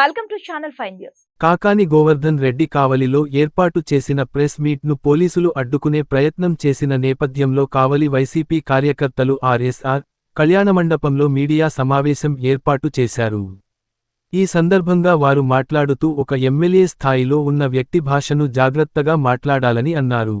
Welcome to channel five news Kakani Govardhan Reddy కావలిలో ఏర్పాటు చేసిన ప్రెస్ మీట్ను పోలీసులు అడ్డుకునే ప్రయత్నం చేసిన నేపథ్యంలో కావలి వైసీపీ కార్యకర్తలు ఆర్ఎస్ఆర్ కళ్యాణమండపంలో మీడియా సమావేశం ఏర్పాటు చేశారు. ఈ సందర్భంగా వారు మాట్లాడుతూ ఒక ఎమ్మెల్యే స్థాయిలో ఉన్న వ్యక్తి భాషను జాగ్రత్తగా మాట్లాడాలని అన్నారు.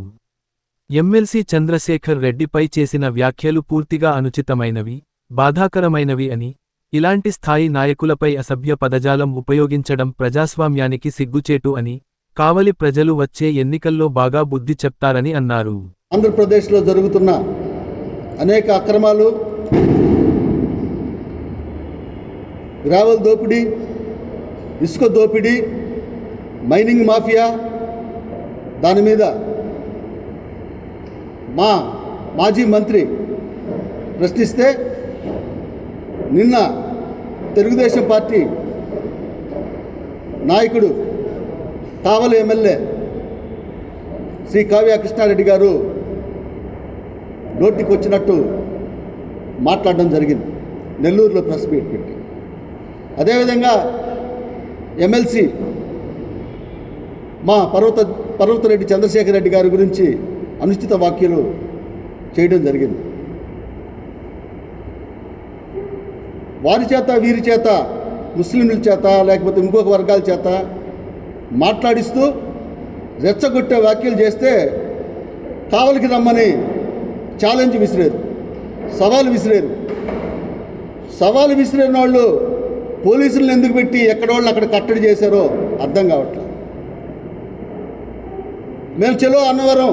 ఎమ్మెల్సీ చంద్రశేఖర్ రెడ్డిపై చేసిన వ్యాఖ్యలు పూర్తిగా అనుచితమైనవి బాధాకరమైనవి అని ఇలాంటి స్థాయి నాయకులపై అసభ్య పదజాలం ఉపయోగించడం ప్రజాస్వామ్యానికి సిగ్గుచేటు అని కావలి ప్రజలు వచ్చే ఎన్నికల్లో బాగా బుద్ధి చెప్తారని అన్నారు. ఆంధ్రప్రదేశ్లో జరుగుతున్న అనేక అక్రమాలు గ్రావల్ దోపిడీ ఇసుక దోపిడీ మైనింగ్ మాఫియా దాని మీద మా మాజీ మంత్రి ప్రశ్నిస్తే నిన్న తెలుగుదేశం పార్టీ నాయకుడు కావలి ఎమ్మెల్యే శ్రీ కావ్య కృష్ణారెడ్డి గారు నోటికి వచ్చినట్టు మాట్లాడడం జరిగింది. నెల్లూరులో ప్రెస్ మీట్ పెట్టి. అదేవిధంగా ఎమ్మెల్సీ మా పర్వత పర్వతరెడ్డి చంద్రశేఖర్ రెడ్డి గారి గురించి అనుచిత వ్యాఖ్యలు చేయడం జరిగింది. వారి చేత వీరి చేత ముస్లింల చేత లేకపోతే ఇంకొక వర్గాల చేత మాట్లాడిస్తూ రెచ్చగొట్టే వ్యాఖ్యలు చేస్తే కావలికి రమ్మని ఛాలెంజ్ విసిరేరు సవాలు విసిరేరు. సవాలు విసిరిన వాళ్ళు పోలీసులను ఎందుకు పెట్టి ఎక్కడ వాళ్ళు అక్కడ కట్టడి చేశారో అర్థం కావట్లేదు. మేము చెలో అన్నవరం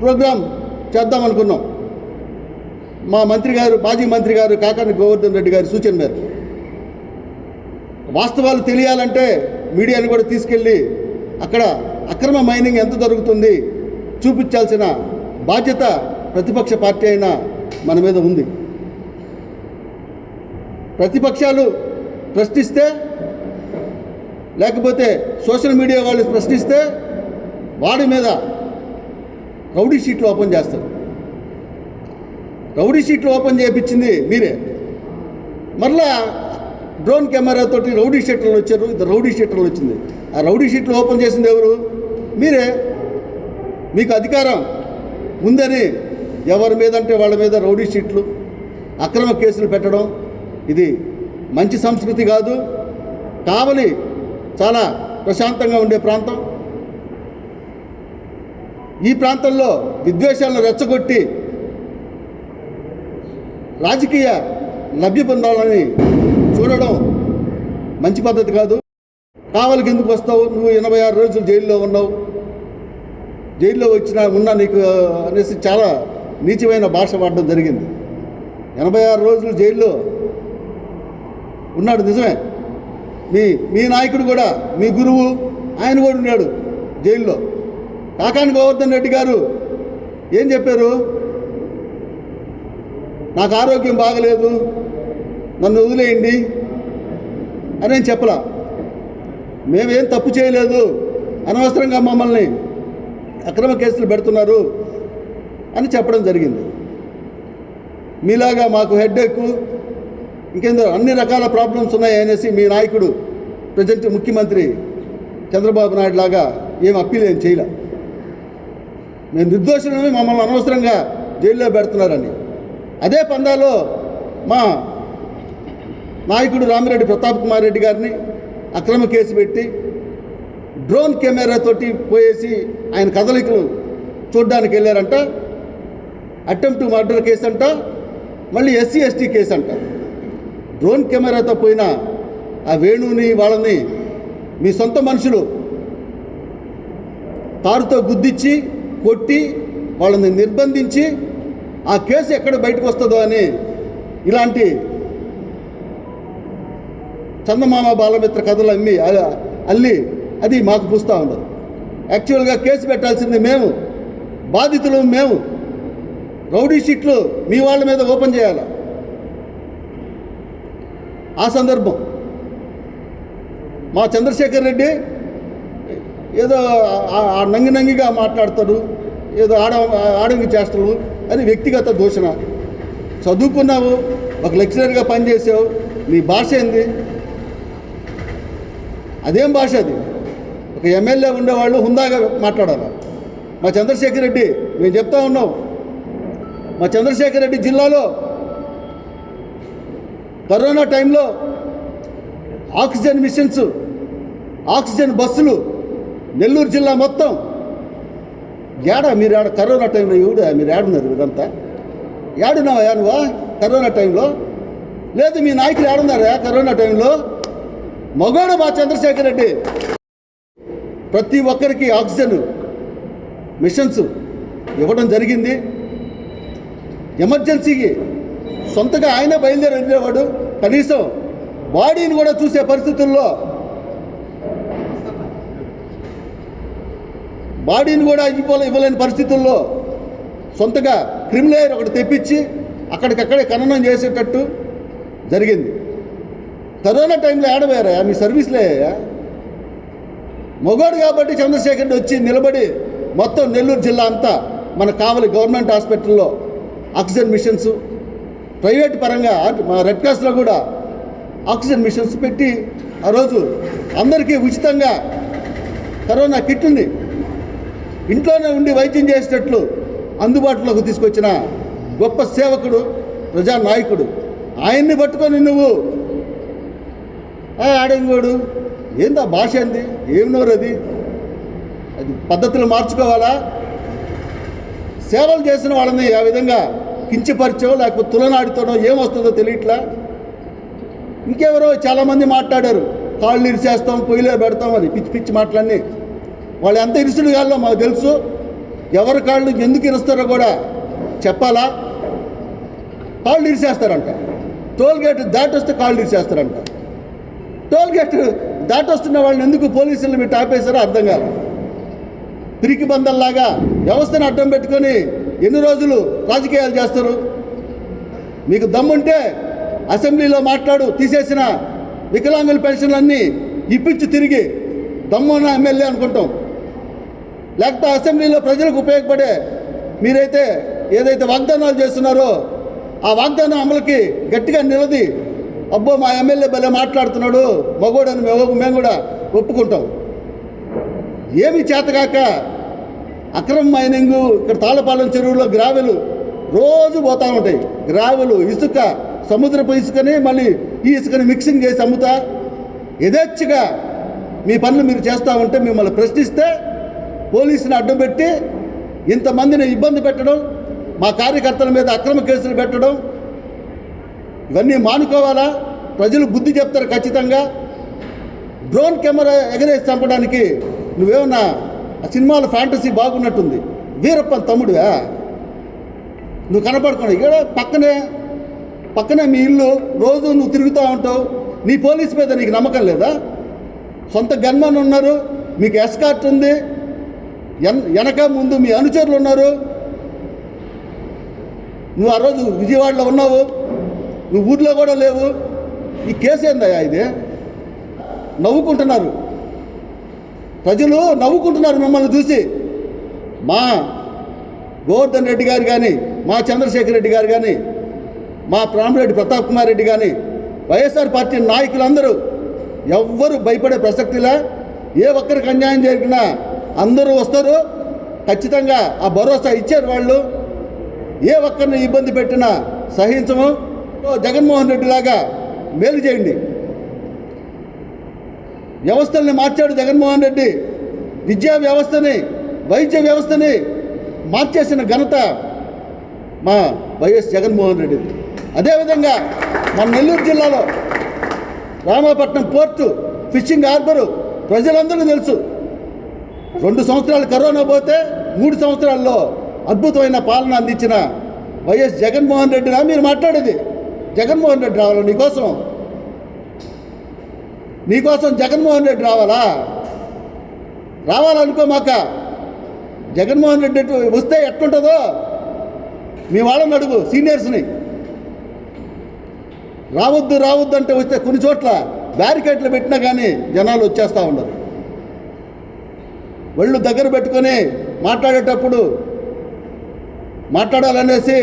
ప్రోగ్రాం చేద్దాం అనుకున్నాం. మా మంత్రి గారు మాజీ మంత్రి గారు కాకాని గోవర్ధన్ రెడ్డి గారి సూచన మేరకు. వాస్తవాలు తెలియాలంటే మీడియాని కూడా తీసుకెళ్ళి అక్కడ అక్రమ మైనింగ్ ఎంత జరుగుతుంది చూపించాల్సిన బాధ్యత ప్రతిపక్ష పార్టీ అయినా మన మీద ఉంది. ప్రతిపక్షాలు ప్రశ్నిస్తే లేకపోతే సోషల్ మీడియా వాళ్ళు ప్రశ్నిస్తే వాడి మీద రౌడీ షీట్లు ఓపెన్ చేస్తారు. రౌడీ షీట్లు ఓపెన్ చేయించింది మీరే. మరలా డ్రోన్ కెమెరా తోటి రౌడీ షీట్లు వచ్చారు ఇది రౌడీ షీట్లు వచ్చింది. ఆ రౌడీ షీట్లు ఓపెన్ చేసింది ఎవరు? మీరే. మీకు అధికారం ఉందని ఎవరి మీద అంటే వాళ్ళ మీద రౌడీ షీట్లు అక్రమ కేసులు పెట్టడం ఇది మంచి సంస్కృతి కాదు. కావలి చాలా ప్రశాంతంగా ఉండే ప్రాంతం. ఈ ప్రాంతంలో విద్వేషాలను రెచ్చగొట్టి రాజకీయ లబ్ధి పొందాలని చూడడం మంచి పద్ధతి కాదు. కావలికి ఎందుకు వస్తావు? నువ్వు ఎనభై ఆరు రోజులు జైల్లో ఉన్నావు. జైల్లో వచ్చిన ఉన్నా నీకు అనేసి చాలా నీచమైన భాష వాడడం జరిగింది. ఎనభై ఆరు రోజులు జైల్లో ఉన్నాడు నిజమే. మీ మీ నాయకుడు కూడా మీ గురువు ఆయన కూడా ఉన్నాడు జైల్లో. కాకాని గోవర్ధన్ రెడ్డి గారు ఏం చెప్పారు? నాకు ఆరోగ్యం బాగలేదు. నన్ను వదిలేయండి అని నేను చెప్పలా. మేమేం తప్పు చేయలేదు. అనవసరంగా మమ్మల్ని అక్రమ కేసులు పెడుతున్నారు అని చెప్పడం జరిగింది. మీలాగా మాకు హెడ్ఏక్ ఇంకేందో అన్ని రకాల ప్రాబ్లమ్స్ ఉన్నాయి అనేసి మీ నాయకుడు ప్రజెంట్ ముఖ్యమంత్రి చంద్రబాబు నాయుడు లాగా ఏం అప్పీల్ ఏం చేయలే. మేము నిర్దోషమే మమ్మల్ని అనవసరంగా జైల్లో పెడుతున్నారని. అదే పందాలో మా నాయకుడు రామిరెడ్డి ప్రతాప్ కుమార్ రెడ్డి గారిని అక్రమ కేసు పెట్టి డ్రోన్ కెమెరాతోటి పోయేసి ఆయన కదలికలు చూడ్డానికి వెళ్ళారంట. అటెంప్ట్ మర్డర్ కేసు అంట మళ్ళీ ఎస్సీ ఎస్టీ కేసు అంట డ్రోన్ కెమెరాతో పోయిన ఆ వేణుని వాళ్ళని మీ సొంత మనుషులు కారుతో గుద్దిచ్చి కొట్టి వాళ్ళని నిర్బంధించి ఆ కేసు ఎక్కడ బయటకు వస్తుందో అని ఇలాంటి చందమామ బాలమిత్ర కథలు అమ్మి అల్లి అది మాకు పూస్తూ ఉండదు యాక్చువల్గా కేసు పెట్టాల్సింది మేము. బాధితులు మేము. రౌడీ షీట్లు మీ వాళ్ళ మీద ఓపెన్ చేయాలి? ఆ సందర్భం. మా చంద్రశేఖర్ రెడ్డి ఏదో ఆ- నంగి నంగిగా మాట్లాడతాడు. ఏదో ఆడ ఆడంగి చేస్తాడు. అది వ్యక్తిగత దూషణ. చదువుకున్నావు ఒక లెక్చరర్గా పనిచేసావు నీ భాష ఏంది? అదేం భాష అది? ఒక ఎమ్మెల్యే ఉండేవాళ్ళు హుందాగా మాట్లాడాలి. మా చంద్రశేఖర్ రెడ్డి మేము చెప్తా ఉన్నాం. మా చంద్రశేఖర్ రెడ్డి జిల్లాలో కరోనా టైంలో ఆక్సిజన్ మిషన్స్ ఆక్సిజన్ బస్సులు నెల్లూరు జిల్లా మొత్తం ఏడా మీరు ఆడ కరోనా టైంలో ఎవడు? మీరు ఏడున్నారు ఇదంతా? ఏడున్నావా నువ్వా కరోనా టైంలో? లేదు మీ నాయకులు ఏడున్నారా కరోనా టైంలో? మగోడు మా చంద్రశేఖర్ రెడ్డి. ప్రతి ఒక్కరికి ఆక్సిజన్ మిషన్స్ ఇవ్వడం జరిగింది. ఎమర్జెన్సీకి సొంతగా ఆయన బయలుదేరి వెళ్ళేవాడు. కనీసం బాడీని కూడా చూసే పరిస్థితుల్లో బాడీని కూడా ఇవ్వలే ఇవ్వలేని పరిస్థితుల్లో సొంతగా క్రిమిలేయర్ ఒకటి తెప్పించి అక్కడికక్కడే ఖననం చేసేటట్టు జరిగింది. కరోనా టైంలో ఆడవేరా మీ సర్వీస్లే మొగోడు కాబట్టి చంద్రశేఖర్ వచ్చి నిలబడి మొత్తం నెల్లూరు జిల్లా అంతా మన కావలి గవర్నమెంట్ హాస్పిటల్లో ఆక్సిజన్ మిషన్స్ ప్రైవేట్ పరంగా మా రెడ్ క్రాస్లో కూడా ఆక్సిజన్ మిషన్స్ పెట్టి ఆ రోజు అందరికీ ఉచితంగా కరోనా కిట్ని ఇంట్లోనే ఉండి వైద్యం చేసేటట్లు అందుబాటులోకి తీసుకొచ్చిన గొప్ప సేవకుడు ప్రజానాయకుడు. ఆయన్ని పట్టుకొని నువ్వు ఆడంగోడు ఏందా భాష ఏంది? ఏం నోరు అది? అది పద్ధతులు మార్చుకోవాలా? సేవలు చేసిన వాళ్ళని ఆ విధంగా కించపరిచో లేకపోతే తులనాడితోనో ఏమొస్తుందో తెలియట్లా? ఇంకెవరో చాలామంది మాట్లాడారు. కాళ్ళు ఇరిసేస్తాం పొయ్యిలో పెడతాం అని పిచ్చి పిచ్చి మాటలన్నీ. వాళ్ళు ఎంత ఇరుసుడు కాళ్ళో మాకు తెలుసు. ఎవరి కాళ్ళు ఎందుకు ఇరుస్తారో కూడా చెప్పాలా? కాళ్ళు ఇరిసేస్తారంట. టోల్ గేట్ దాటొస్తే కాళ్ళు ఇరిసేస్తారంట. టోల్ గేట్ దాటొస్తున్న వాళ్ళని ఎందుకు పోలీసులు మీరు ఆపేశారో అర్థం కాదు. పిరికి బందల్లాగా వ్యవస్థను అడ్డం పెట్టుకొని ఎన్ని రోజులు రాజకీయాలు చేస్తారు? మీకు దమ్ముంటే అసెంబ్లీలో మాట్లాడు తీసేసిన వికలాంగుల పెన్షన్లన్నీ ఇప్పించి తిరిగి దమ్మున్న ఎమ్మెల్యే అనుకుంటాం. లేకపోతే అసెంబ్లీలో ప్రజలకు ఉపయోగపడే మీరైతే ఏదైతే వాగ్దానాలు చేస్తున్నారో ఆ వాగ్దానం అమలుకి గట్టిగా నిలది. అబ్బో మా ఎమ్మెల్యే భలే మాట్లాడుతున్నాడు మగోడని మేము మేము కూడా ఒప్పుకుంటాం. ఏమి చేతగాక అక్రమ మైనింగ్ ఇక్కడ తాళపాలెం చెరువులో గ్రావెలు రోజు పోతూ ఉంటాయి. గ్రావెలు ఇసుక సముద్రపు ఇసుకని మళ్ళీ ఈ ఇసుకని మిక్సింగ్ చేసి అమ్ముతా. యథేచ్ఛగా మీ పనులు మీరు చేస్తూ ఉంటే మిమ్మల్ని ప్రశ్నిస్తే పోలీసుని అడ్డం పెట్టి ఇంతమందిని ఇబ్బంది పెట్టడం మా కార్యకర్తల మీద అక్రమ కేసులు పెట్టడం ఇవన్నీ మానుకోవాలా? ప్రజలు బుద్ధి చెప్తారు ఖచ్చితంగా. డ్రోన్ కెమెరా ఎగరేసి చంపడానికి నువ్వేమన్నా ఆ సినిమాలో ఫ్యాంటసీ బాగున్నట్టుంది. వీరప్పన్ తమ్ముడువా? నువ్వు కనపడుకున్నావు. ఇక్కడ పక్కనే పక్కనే మీ ఇల్లు. రోజు నువ్వు తిరుగుతూ ఉంటావు. నీ పోలీస్ మీద నీకు నమ్మకం లేదా? సొంత గన్మన్ ఉన్నారు. మీకు ఎస్కార్ట్ ఉంది. వెనక ముందు మీ అనుచరులు ఉన్నారు. నువ్వు ఆ రోజు విజయవాడలో ఉన్నావు. నువ్వు ఊర్లో కూడా లేవు. ఈ కేసు ఏందయ్యా ఇది? నవ్వుకుంటున్నారు. ప్రజలు నవ్వుకుంటున్నారు మిమ్మల్ని చూసి. మా గోవర్ధన్ రెడ్డి గారు కానీ మా చంద్రశేఖర్ రెడ్డి గారు కానీ మా ప్రాణరెడ్డి ప్రతాప్ కుమార్ రెడ్డి కానీ వైఎస్ఆర్ పార్టీ నాయకులందరూ ఎవ్వరు భయపడే ప్రసక్తిలా ఏ ఒక్కరికి అన్యాయం జరిగినా అందరూ వస్తారు. ఖచ్చితంగా ఆ భరోసా ఇచ్చారు వాళ్ళు. ఏ ఒక్కరిని ఇబ్బంది పెట్టినా సహించము. జగన్మోహన్ రెడ్డి లాగా మేలు చేయండి. వ్యవస్థల్ని మార్చాడు జగన్మోహన్ రెడ్డి. విద్యా వ్యవస్థని వైద్య వ్యవస్థని మార్చేసిన ఘనత మా వైఎస్ జగన్మోహన్ రెడ్డి. అదేవిధంగా మన నెల్లూరు జిల్లాలో రామాపట్నం పోర్టు ఫిషింగ్ హార్బరు ప్రజలందరికీ తెలుసు. రెండు సంవత్సరాలు కరోనా పోతే మూడు సంవత్సరాల్లో అద్భుతమైన పాలన అందించిన వైఎస్ జగన్మోహన్ రెడ్డినా మీరు మాట్లాడేది. జగన్మోహన్ రెడ్డి రావాలా నీకోసం? నీకోసం జగన్మోహన్ రెడ్డి రావాలా? రావాలనుకోమాక జగన్మోహన్ రెడ్డి వస్తే ఎట్లుంటుందో? మీ వాళ్ళని అడుగు సీనియర్స్ని. రావద్దు రావద్దు అంటే వస్తే కొన్ని చోట్ల బ్యారికేడ్లు పెట్టినా కానీ జనాలు వచ్చేస్తూ ఉండరు. ఒళ్ళు దగ్గర పెట్టుకొని మాట్లాడేటప్పుడు మాట్లాడాలనేసి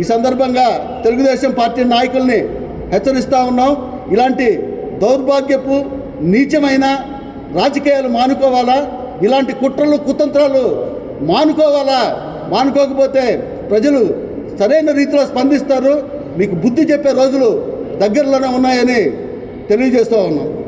ఈ సందర్భంగా తెలుగుదేశం పార్టీ నాయకుల్ని హెచ్చరిస్తూ ఉన్నాం. ఇలాంటి దౌర్భాగ్యపు నీచమైన రాజకీయాలు మానుకోవాలా? ఇలాంటి కుట్రలు కుతంత్రాలు మానుకోవాలా? మానుకోకపోతే ప్రజలు సరైన రీతిలో స్పందిస్తారు. మీకు బుద్ధి చెప్పే రోజులు దగ్గరలోనే ఉన్నాయని తెలియజేస్తూ ఉన్నాం.